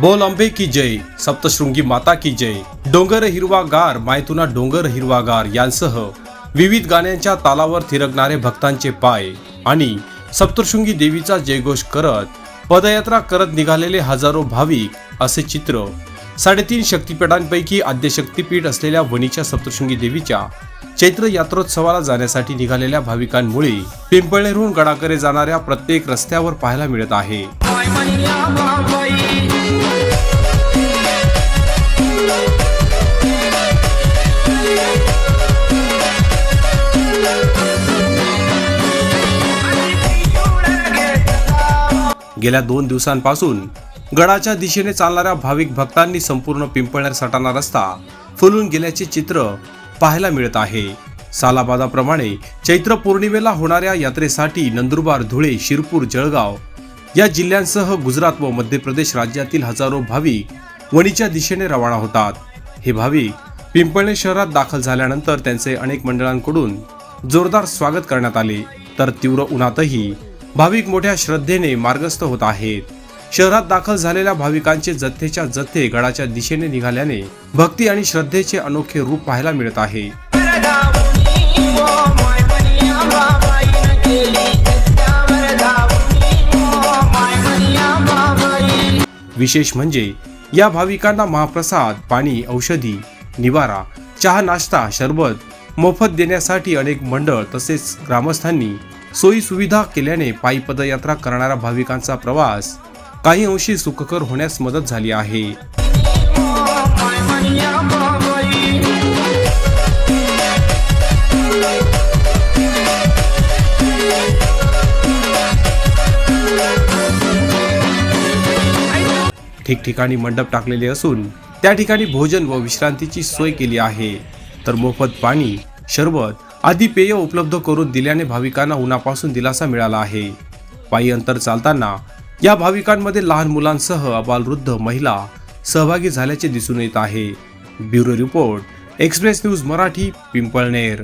बोल। अंबे की जय सप्तशृंगी माता की जय। डोंगर हिरवागार मायतुना डोंगर हिरवागार यांसह विविध गाण्यांच्या तालावर थिरकणारे भक्तांचे पाय आणि सप्तशृंगी देवीचा जयघोष करत पदयात्रा करत निघालेले हजारो भाविक असे चित्र. साडेतीन शक्तिपीठांपैकी आद्य शक्तिपीठ असलेल्या वणीच्या सप्तशृंगी देवीच्या चैत्र यात्रोत्सवाला जाण्यासाठी निघालेल्या भाविकांमुळे पिंपळनेरहून गडाकडे जाणाऱ्या प्रत्येक रस्त्यावर पाहायला मिळत आहे. गेल्या दोन दिवसांपासून गडाच्या दिशेने चालणाऱ्या भाविक भक्तांनी संपूर्ण पिंपळनेर सटाणा रस्ता फुलून गेल्याचे चित्र पाहायला मिळत आहे. सालाबादाप्रमाणे चैत्र पौर्णिमेला होणाऱ्या यात्रेसाठी नंदुरबार धुळे शिरपूर जळगाव या जिल्ह्यांसह गुजरात व मध्य प्रदेश राज्यातील हजारो भाविक वणीच्या दिशेने रवाना होतात. हे भाविक पिंपळणे शहरात दाखल झाल्यानंतर त्यांचे अनेक मंडळांकडून जोरदार स्वागत करण्यात आले. तर तीव्र उन्हातही भाविक मोठ्या श्रद्धेने मार्गस्थ होत आहेत. शहरात दाखल झालेल्या भाविकांचे जथ्थेच्या जथ्थे गडाच्या दिशेने निघाल्याने भक्ती आणि श्रद्धेचे अनोखे रूप पाहायला मिळत आहे. विशेष म्हणजे या भाविकांना महाप्रसाद पाणी औषधी निवारा चहा नाश्ता शरबत मोफत देण्यासाठी अनेक मंडळ तसेच ग्रामस्थांनी सोयी सुविधा केल्याने पायी पदयात्रा करणारा भाविकांचा प्रवास काही अंशी सुखकर होण्यास मदत झाली आहे. ठिकठिकाणी मंडप टाकलेले असून त्या ठिकाणी भोजन व विश्रांतीची सोय केली आहे. तर मोफत पाणी शरबत आदी पेय उपलब्ध करून दिल्याने भाविकांना उन्हापासून दिलासा मिळाला आहे. पायी अंतर चालताना या भाविकांमध्ये लहान मुलांसह अबालवृद्ध महिला सहभागी झाल्याचे दिसून येत आहे. Bureau report express news Marathi Pimpalner.